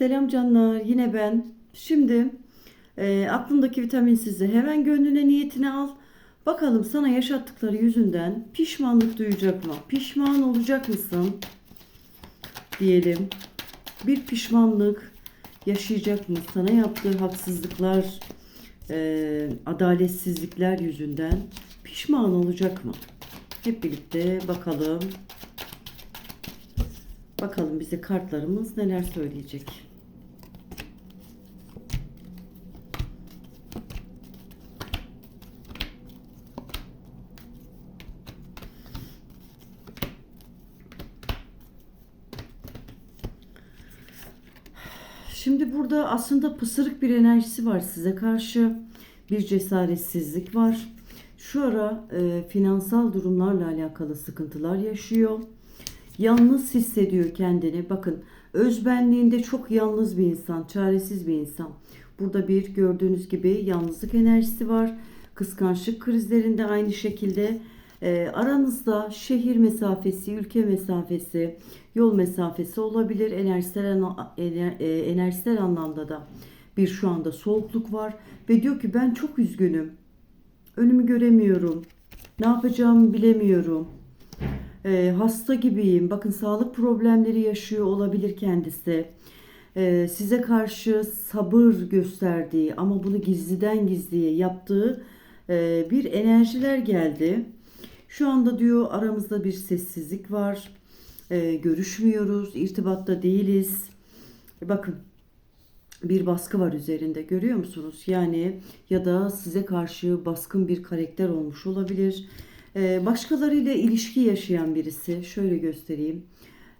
Selam canlar, yine ben. Şimdi e, aklındaki vitaminsizi hemen gönlüne niyetine al. Bakalım sana yaşattıkları yüzünden pişmanlık duyacak mı? Pişman olacak mısın? Diyelim. Bir pişmanlık yaşayacak mı? Sana yaptığı haksızlıklar, e, adaletsizlikler yüzünden pişman olacak mı? Hep birlikte bakalım. Bakalım bize kartlarımız neler söyleyecek. Şimdi burada aslında pısırık bir enerjisi var size karşı. Bir cesaretsizlik var. Şu ara e, finansal durumlarla alakalı sıkıntılar yaşıyor. Yalnız hissediyor kendini. Bakın özbenliğinde çok yalnız bir insan, çaresiz bir insan. Burada bir gördüğünüz gibi yalnızlık enerjisi var. Kıskançlık krizlerinde aynı şekilde e, aranızda şehir mesafesi, ülke mesafesi, yol mesafesi olabilir. Enerjisel, e, enerjisel anlamda da bir şu anda soğukluk var. Ve diyor ki ben çok üzgünüm. Önümü göremiyorum. Ne yapacağımı bilemiyorum. E, hasta gibiyim. Bakın sağlık problemleri yaşıyor olabilir kendisi. E, size karşı sabır gösterdiği ama bunu gizliden gizliye yaptığı e, bir enerjiler geldi. Şu anda diyor aramızda bir sessizlik var. E, görüşmüyoruz, irtibatta değiliz. E, bakın bir baskı var üzerinde görüyor musunuz? Yani ya da size karşı baskın bir karakter olmuş olabilir. Ee, başkalarıyla ilişki yaşayan birisi. Şöyle göstereyim.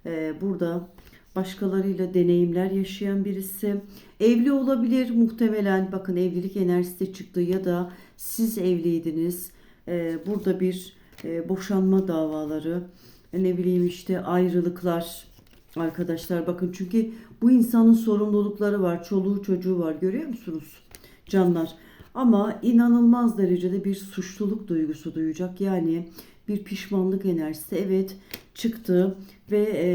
Ee, burada başkalarıyla deneyimler yaşayan birisi. Evli olabilir muhtemelen. Bakın evlilik enerjisi de çıktı ya da siz evliydiniz. Ee, burada bir e, boşanma davaları. Ne bileyim işte ayrılıklar. Arkadaşlar bakın çünkü bu insanın sorumlulukları var. Çoluğu çocuğu var. Görüyor musunuz? Canlar. Ama inanılmaz derecede bir suçluluk duygusu duyacak. Yani bir pişmanlık enerjisi evet çıktı ve e,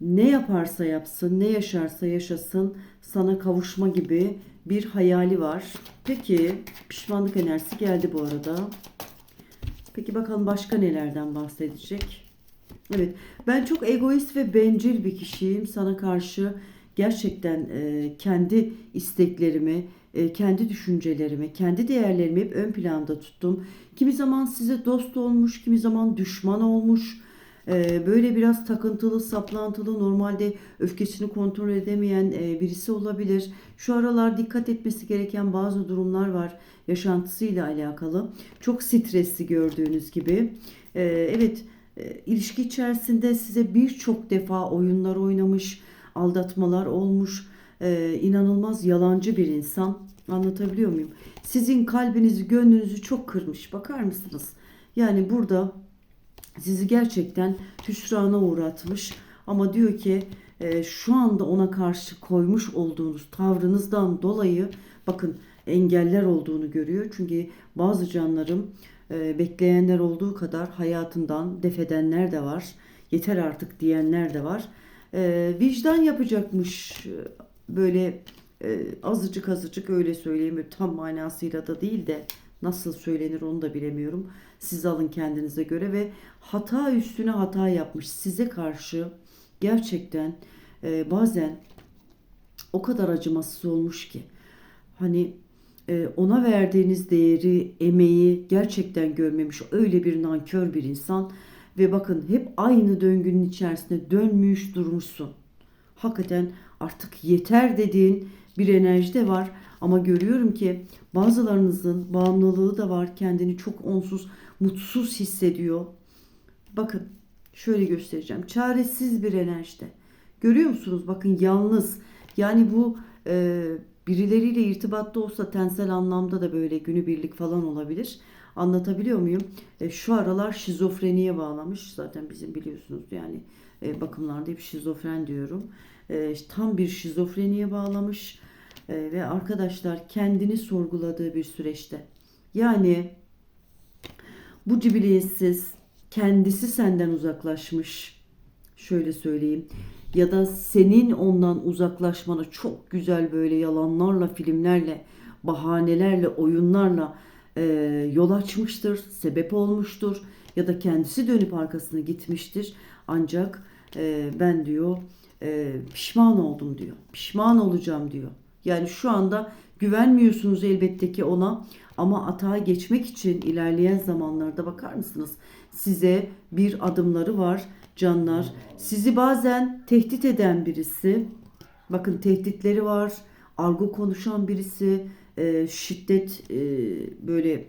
ne yaparsa yapsın, ne yaşarsa yaşasın sana kavuşma gibi bir hayali var. Peki pişmanlık enerjisi geldi bu arada. Peki bakalım başka nelerden bahsedecek? Evet, ben çok egoist ve bencil bir kişiyim. Sana karşı gerçekten e, kendi isteklerimi, e, kendi düşüncelerimi, kendi değerlerimi hep ön planda tuttum. Kimi zaman size dost olmuş, kimi zaman düşman olmuş. E, böyle biraz takıntılı, saplantılı, normalde öfkesini kontrol edemeyen e, birisi olabilir. Şu aralar dikkat etmesi gereken bazı durumlar var yaşantısıyla alakalı. Çok stresli gördüğünüz gibi. E, evet, e, ilişki içerisinde size birçok defa oyunlar oynamış, aldatmalar olmuş, e, inanılmaz yalancı bir insan. Anlatabiliyor muyum? Sizin kalbinizi, gönlünüzü çok kırmış. Bakar mısınız? Yani burada sizi gerçekten hüsrana uğratmış. Ama diyor ki e, şu anda ona karşı koymuş olduğunuz tavrınızdan dolayı bakın engeller olduğunu görüyor. Çünkü bazı canlarım e, bekleyenler olduğu kadar hayatından defedenler de var. Yeter artık diyenler de var. E, vicdan yapacakmış e, böyle e, azıcık azıcık öyle söyleyeyim tam manasıyla da değil de nasıl söylenir onu da bilemiyorum. Siz alın kendinize göre ve hata üstüne hata yapmış size karşı gerçekten e, bazen o kadar acımasız olmuş ki hani e, ona verdiğiniz değeri, emeği gerçekten görmemiş. Öyle bir nankör bir insan ve bakın hep aynı döngünün içerisinde dönmüş durmuşsun. Hakikaten artık yeter dediğin bir enerji de var ama görüyorum ki bazılarınızın bağımlılığı da var. Kendini çok onsuz, mutsuz hissediyor. Bakın şöyle göstereceğim. Çaresiz bir enerjide. Görüyor musunuz? Bakın yalnız. Yani bu e, birileriyle irtibatta olsa tensel anlamda da böyle günübirlik falan olabilir. Anlatabiliyor muyum? E, şu aralar şizofreniye bağlamış. Zaten bizim biliyorsunuz yani e, bakımlarda hep şizofren diyorum. E, tam bir şizofreniye bağlamış. E, ve arkadaşlar kendini sorguladığı bir süreçte. Yani bu cibiliyetsiz kendisi senden uzaklaşmış. Şöyle söyleyeyim. ya da senin ondan uzaklaşmana çok güzel böyle yalanlarla, filmlerle, bahanelerle, oyunlarla e, yol açmıştır, sebep olmuştur ya da kendisi dönüp arkasına gitmiştir. Ancak e, ben diyor e, pişman oldum diyor. Pişman olacağım diyor. Yani şu anda güvenmiyorsunuz elbette ki ona ama atağa geçmek için ilerleyen zamanlarda bakar mısınız? Size bir adımları var canlar. Sizi bazen tehdit eden birisi. Bakın tehditleri var. Argo konuşan birisi. e, şiddet e, böyle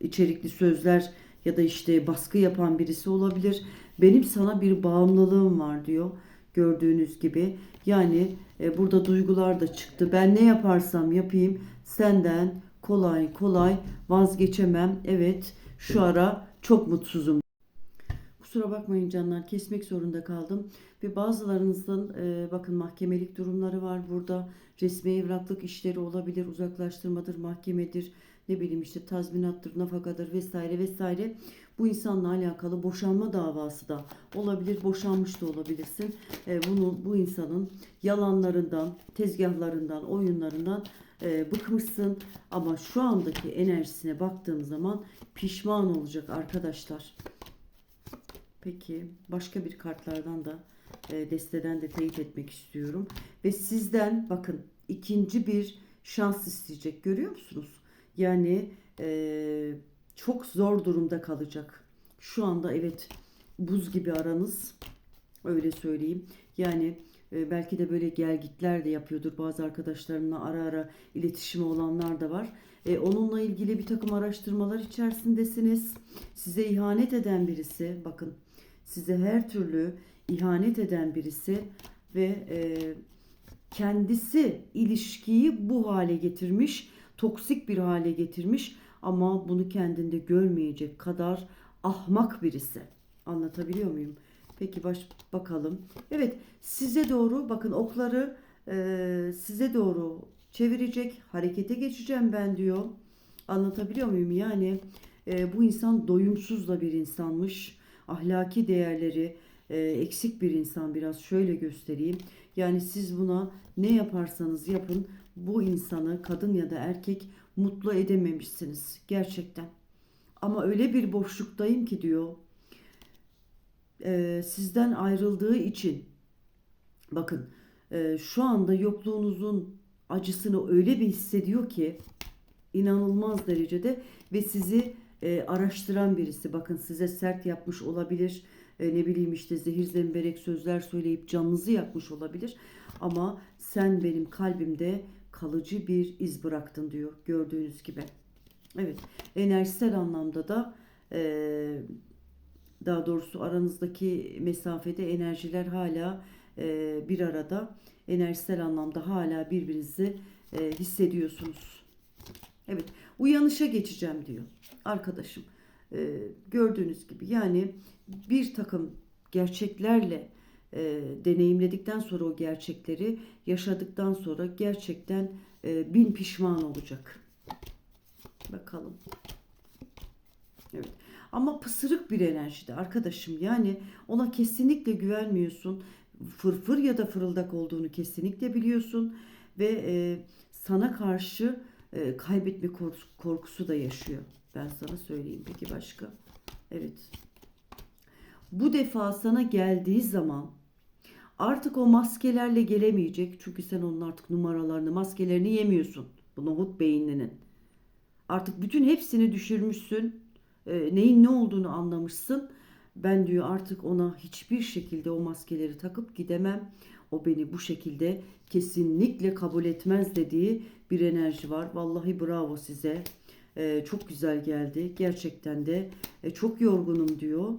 içerikli sözler ya da işte baskı yapan birisi olabilir. Benim sana bir bağımlılığım var diyor. Gördüğünüz gibi. Yani e, burada duygular da çıktı. Ben ne yaparsam yapayım senden kolay kolay vazgeçemem. Evet şu ara çok mutsuzum. Kusura bakmayın canlar kesmek zorunda kaldım. Ve bazılarınızın e, bakın mahkemelik durumları var burada. Resmi evraklık işleri olabilir, uzaklaştırmadır, mahkemedir, ne bileyim işte tazminattır, nafakadır vesaire vesaire. Bu insanla alakalı boşanma davası da olabilir, boşanmış da olabilirsin. E, bunu bu insanın yalanlarından, tezgahlarından, oyunlarından e, bıkmışsın. Ama şu andaki enerjisine baktığım zaman pişman olacak arkadaşlar. Peki başka bir kartlardan da e, desteden de teyit etmek istiyorum. Ve sizden bakın ikinci bir şans isteyecek görüyor musunuz? Yani e, çok zor durumda kalacak. Şu anda evet buz gibi aranız öyle söyleyeyim. Yani e, belki de böyle gelgitler de yapıyordur. Bazı arkadaşlarımla ara ara iletişimi olanlar da var. E, onunla ilgili bir takım araştırmalar içerisindesiniz. Size ihanet eden birisi bakın size her türlü ihanet eden birisi ve e, kendisi ilişkiyi bu hale getirmiş, toksik bir hale getirmiş ama bunu kendinde görmeyecek kadar ahmak birisi. Anlatabiliyor muyum? Peki baş bakalım. Evet, size doğru bakın okları e, size doğru çevirecek, harekete geçeceğim ben diyor. Anlatabiliyor muyum? Yani e, bu insan doyumsuz da bir insanmış. Ahlaki değerleri e, eksik bir insan biraz şöyle göstereyim. Yani siz buna ne yaparsanız yapın bu insanı kadın ya da erkek mutlu edememişsiniz gerçekten. Ama öyle bir boşluktayım ki diyor. e, sizden ayrıldığı için bakın e, şu anda yokluğunuzun acısını öyle bir hissediyor ki inanılmaz derecede ve sizi e, araştıran birisi. Bakın size sert yapmış olabilir. E, ne bileyim işte zehir zemberek sözler söyleyip canınızı yakmış olabilir. Ama sen benim kalbimde kalıcı bir iz bıraktın diyor gördüğünüz gibi. Evet enerjisel anlamda da e, daha doğrusu aranızdaki mesafede enerjiler hala e, bir arada enerjisel anlamda hala birbirinizi e, hissediyorsunuz. Evet uyanışa geçeceğim diyor arkadaşım. E, gördüğünüz gibi yani bir takım gerçeklerle e, deneyimledikten sonra o gerçekleri yaşadıktan sonra gerçekten e, bin pişman olacak. Bakalım. Evet. Ama pısırık bir enerjide arkadaşım. Yani ona kesinlikle güvenmiyorsun. Fırfır ya da fırıldak olduğunu kesinlikle biliyorsun. Ve e, sana karşı e, kaybetme korkusu, da yaşıyor. Ben sana söyleyeyim. Peki başka? Evet. Bu defa sana geldiği zaman artık o maskelerle gelemeyecek. Çünkü sen onun artık numaralarını, maskelerini yemiyorsun. Bu nohut beyinlinin. Artık bütün hepsini düşürmüşsün. E, neyin ne olduğunu anlamışsın. Ben diyor artık ona hiçbir şekilde o maskeleri takıp gidemem. O beni bu şekilde kesinlikle kabul etmez dediği bir enerji var. Vallahi bravo size. E, çok güzel geldi. Gerçekten de e, çok yorgunum diyor.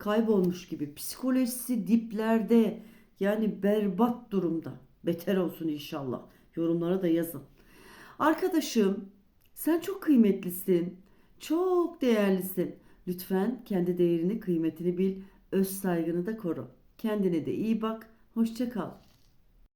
Kaybolmuş gibi. Psikolojisi diplerde. Yani berbat durumda. Beter olsun inşallah. Yorumlara da yazın. Arkadaşım sen çok kıymetlisin. Çok değerlisin. Lütfen kendi değerini, kıymetini bil. Öz saygını da koru. Kendine de iyi bak. Hoşça kal.